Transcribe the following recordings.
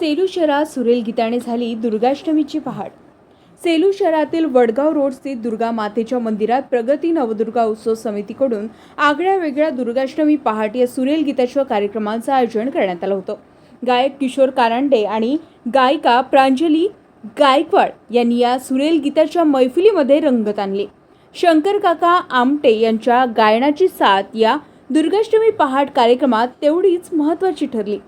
सेलू शहरात सुरेल गीताने झाली दुर्गाष्टमीची पहाट. सेलू शहरातील वडगाव रोड स्थित दुर्गा मातेच्या मंदिरात प्रगती नवदुर्गा उत्सव समितीकडून आगळ्या वेगळ्या दुर्गाष्टमी पहाट या सुरेल गीताच्या कार्यक्रमाचं आयोजन करण्यात आलं होतं. गायक किशोर कारांडे आणि गायिका प्रांजली गायकवाड यांनी या सुरेल गीताच्या मैफिलीमध्ये रंगत आणली. शंकर काका आमटे यांच्या गायनाची साथ या दुर्गाष्टमी पहाट कार्यक्रमात तेवढीच महत्त्वाची ठरली.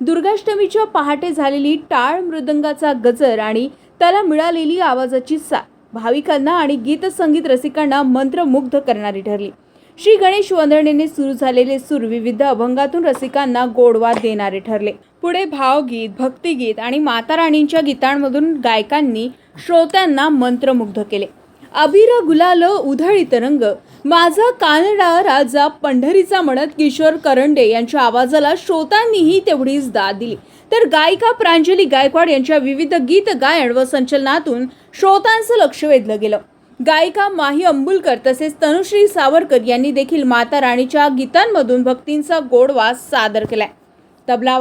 दुर्गाष्टमीच्या पहाटे झालेली टाळ मृदंगाचा गजर आणि त्याला मिळालेली आवाजाची साथ. भाविकांना आणि गीतसंगीत रसिकांना मंत्रमुग्ध करणारी ठरली. श्री गणेश वंदनेने सुरू झालेले सूर विविध अभंगातून रसिकांना गोडवा देणारे ठरले. पुढे भावगीत भक्तिगीत आणि माता राणींच्या गीतांमधून गायकांनी श्रोत्यांना मंत्रमुग्ध केले. अबिर गुलाल उधळीत रंग माझा कानडा राजा पंढरीचा म्हणत किशोर करंडे यांच्या आवाजाला श्रोतांनीही तेवढीच दाद दिली. तर गायिका प्रांजली गायकवाड यांच्या विविध गीत गायन व संचलनातून श्रोतांचं लक्ष वेधलं गेलं. गायिका माही अंबुलकर तसेच तनुश्री सावरकर यांनी देखील माता राणीच्या गीतांमधून भक्तींचा गोडवा सादर केलाय. तबला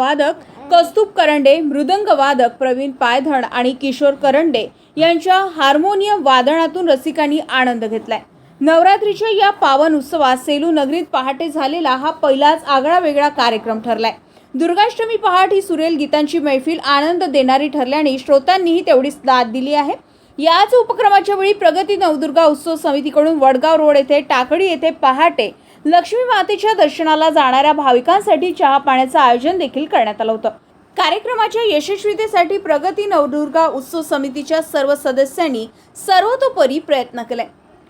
कस्तुप करंडे मृदंग वादक प्रवीण पायधण आणि किशोर करंडे यांच्या हार्मोनियम वादनातून रसिकांनी आनंद घेतलाय. नवरात्रीच्या या पावन उत्सवात सेलू नगरीत पहाटे झालेला हा पहिलाच आगळा वेगळा कार्यक्रम ठरलाय. दुर्गाष्टमी पहाट ही सुरेल गीतांची मैफिल आनंद देणारी ठरल्याने श्रोतांनीही तेवढीच दाद दिली आहे. याच उपक्रमाच्या वेळी प्रगती नवदुर्गा उत्सव समितीकडून वडगाव रोड येथे टाकडी येथे पहाटे लक्ष्मी मातेच्या दर्शनाला जाणाऱ्या भाविकांसाठी चहा पाण्याचं आयोजन देखील करण्यात आलं होतं. कार्यक्रमाच्या यशस्वीतेसाठी प्रगती नवदुर्गा उत्सव समितीच्या सर्व सदस्यांनी सर्वतोपरी प्रयत्न केले.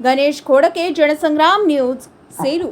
गणेश खोडके जनसंग्राम न्यूज सेलू.